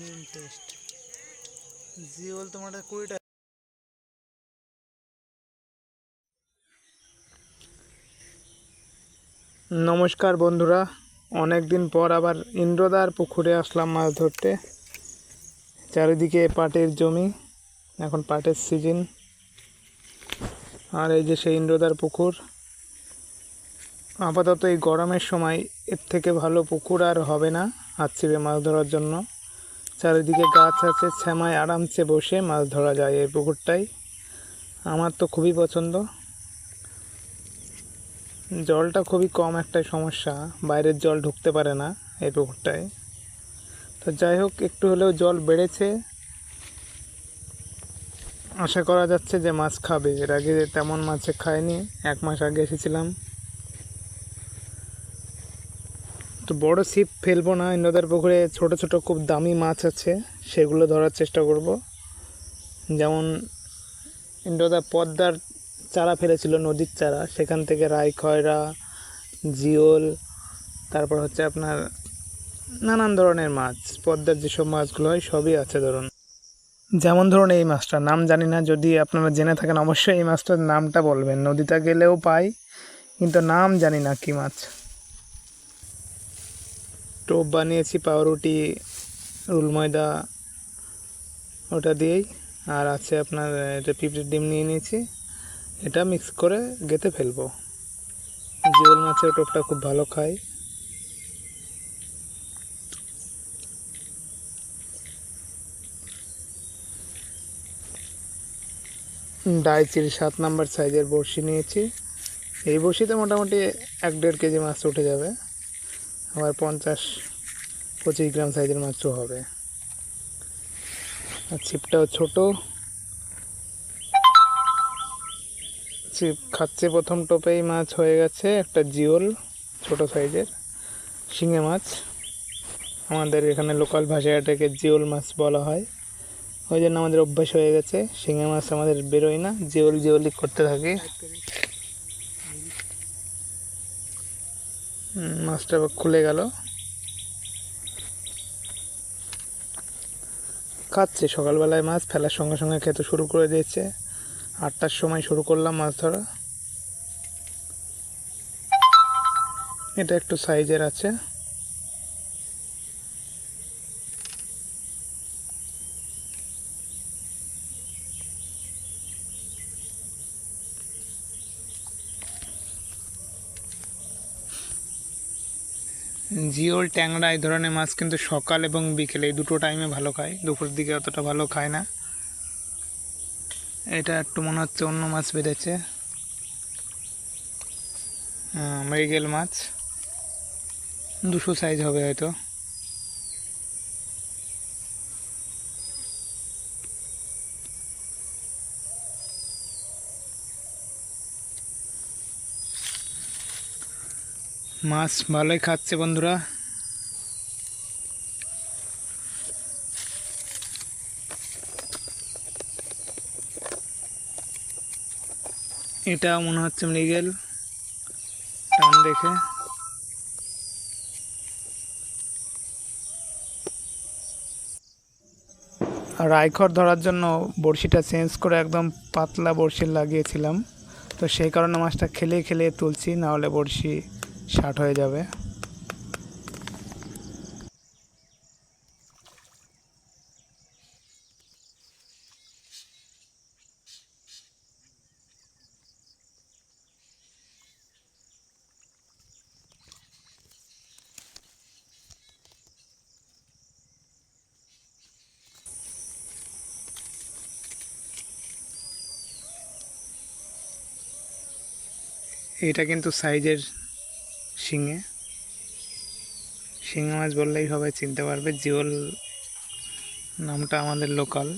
নিম পেস্ট জিওল তোমার কুড়ি টাকা নমস্কার বন্ধুরা অনেক দিন পর আবার ইন্দ্রদার পুকুরে আসলাম মাছ ধরতে। চারিদিকে পাটের জমি, এখন পাটের সিজন আর এই যে সেই ইন্দ্রদার পুকুর, আপাতত এই গরমের সময় এর থেকে ভালো পুকুর আর হবে না হাতছিপে মাছ ধরার জন্য। চারিদিকে গাছ আছে, শ্যামায় আরামসে বসে মাছ ধরা যায় এই পুকুরটাই। আমার তো খুবই পছন্দ। জলটা খুবই কম একটা সমস্যা, বাইরের জল ঢুকতে পারে না এই পুকুরটায়। তো যাই হোক, একটু হলেও জল বেড়েছে। আশা করা যাচ্ছে যে মাছ খাবে, এর আগে তেমন মাছে খায়নি এক মাস আগে এসেছিলাম। তো বড় ছিপ ফেলব না ইন্দ্রদার পুকুরে ছোট ছোট খুব দামি মাছ আছে, সেগুলো ধরার চেষ্টা করব। যেমন ইন্দ্রদা পদ্মার চারা ফেলেছিল, নদীর চারা। সেখান থেকে রাই, খয়রা, জিওল, তারপর হচ্ছে আপনার নানান ধরনের মাছ, পদ্মার যেসব মাছগুলো হয়, সবই আছে ধরুন। যেমন ধরুন এই মাছটা নাম জানি না, যদি আপনারা জেনে থাকেন, অবশ্যই এই মাছটার নামটা বলবেন। নদীতে গেলেও পাই, কিন্তু নাম জানি না কি মাছ। টোপ বানিয়েছি, পাউরুটি, রুল ময়দা, ওটা দিয়েই। আর আছে আপনার এটা পিঁপড়ের ডিম নিয়ে নিয়েছি, এটা মিক্স করে গেতে ফেলব। জিওল মাছের টোপটা খুব ভালো খায়। ডাইচির সাত নাম্বার সাইজের বড়শি নিয়েছি। এই বড়শিতে মোটামুটি এক দেড় কেজি মাছ উঠে যাবে। আবার পঞ্চাশ, পঁচিশ গ্রাম সাইজের মাছও হবে। আর ছিপটাও ছোট। ছিপ খাচ্ছে প্রথম টোপেই মাছ হয়ে গেছে, একটা জিওল, ছোট সাইজের শিঙে মাছ। আমাদের এখানে লোকাল ভাষায় এটাকে জিওল মাছ বলা হয়। ওই জন্য আমাদের অভ্যাস হয়ে গেছে, শিঙে মাছ আমাদের বেরোয় না, জিওল জিওলি করতে থাকি। মাছটা খুলে গেল। খাচ্ছে সকালবেলায় মাছ ফেলার সঙ্গে সঙ্গে খেতে শুরু করে দিয়েছে। আটটার সময় শুরু করলাম মাছ ধরা। এটা একটু সাইজের আছে। জিওল, ট্যাংরা এই ধরনের মাছ কিন্তু সকাল এবং বিকেলে এই দুটো টাইমে ভালো খায়। দুপুরের দিকে অতটা ভালো খায় না। এটা একটু মনে হচ্ছে অন্য মাছ বেঁধেছে মৃগেল মাছ। দুশো সাইজ হবে হয়তো। মাছ ভালোই খাচ্ছে বন্ধুরা। এটা মনে হচ্ছে মৃগেল। টান দেখে। আর আইখর ধরার জন্য বড়শিটা চেঞ্জ করে একদম পাতলা বড়শি লাগিয়েছিলাম। তো সেই কারণে মাছটা খেলে খেলে তুলছি, নাহলে বড়শি শার্ট হয়ে যাবে। এটা কিন্তু সাইজের শিঙে। শিঙে মাছ বললেই সবাই চিনতে পারবে, জিওল নামটা আমাদের লোকাল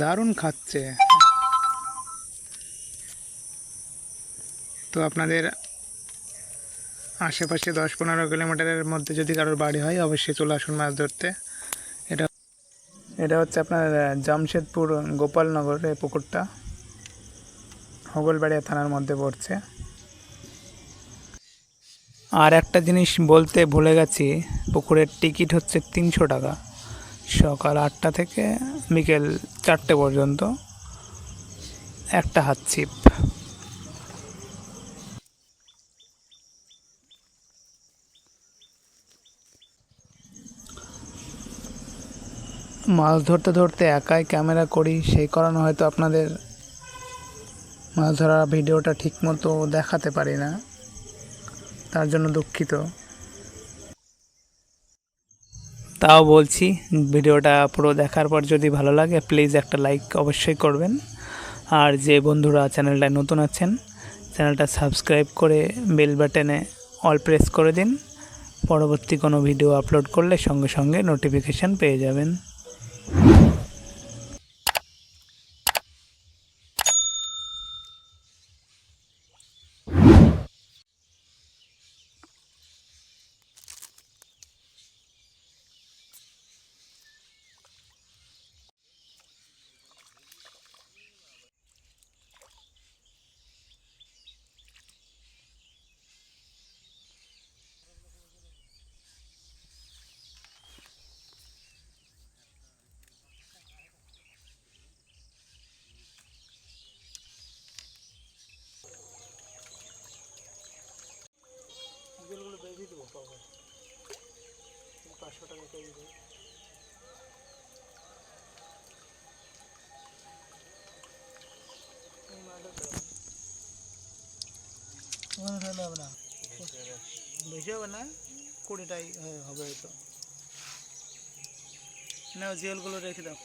দারুণ খাচ্ছে। তো আপনাদের আশেপাশে দশ পনেরো কিলোমিটারের মধ্যে যদি কারোর বাড়ি হয়, অবশ্যই চলে আসুন মাছ ধরতে। এটা হচ্ছে আপনার জামশেদপুর গোপালনগর এই পুকুরটা। হোগলবাড়িয়া থানার মধ্যে পড়ছে। আর একটা জিনিস বলতে ভুলে গেছি, পুকুরের টিকিট হচ্ছে তিনশো টাকা। সকাল আটটা থেকে বিকেল চারটে পর্যন্ত একটা হাত ছিপ। মাছ ধরতে ধরতে একাই ক্যামেরা করি, সেই কারণে হয়তো আপনাদের মাছ ধরা ভিডিওটা ঠিকমতো দেখাতে পারি না। তার জন্য দুঃখিত। তাও বলছি, ভিডিওটা পুরো দেখার পর যদি ভালো লাগে প্লিজ একটা লাইক অবশ্যই করবেন। আর যে বন্ধুরা চ্যানেলটায় নতুন আছেন, চ্যানেলটা সাবস্ক্রাইব করে বেল বাটনে অল প্রেস করে দিন। পরবর্তী কোনো ভিডিও আপলোড করলে সঙ্গে সঙ্গে নোটিফিকেশান পেয়ে যাবেন। you বিলগুলো বেশি দেবো পাবো পাঁচশো টাকা কেজি দেবো হবে না। বেশি হবে না। কুড়িটাই হবে হয়তো। না জিওলগুলো রেখে দাও।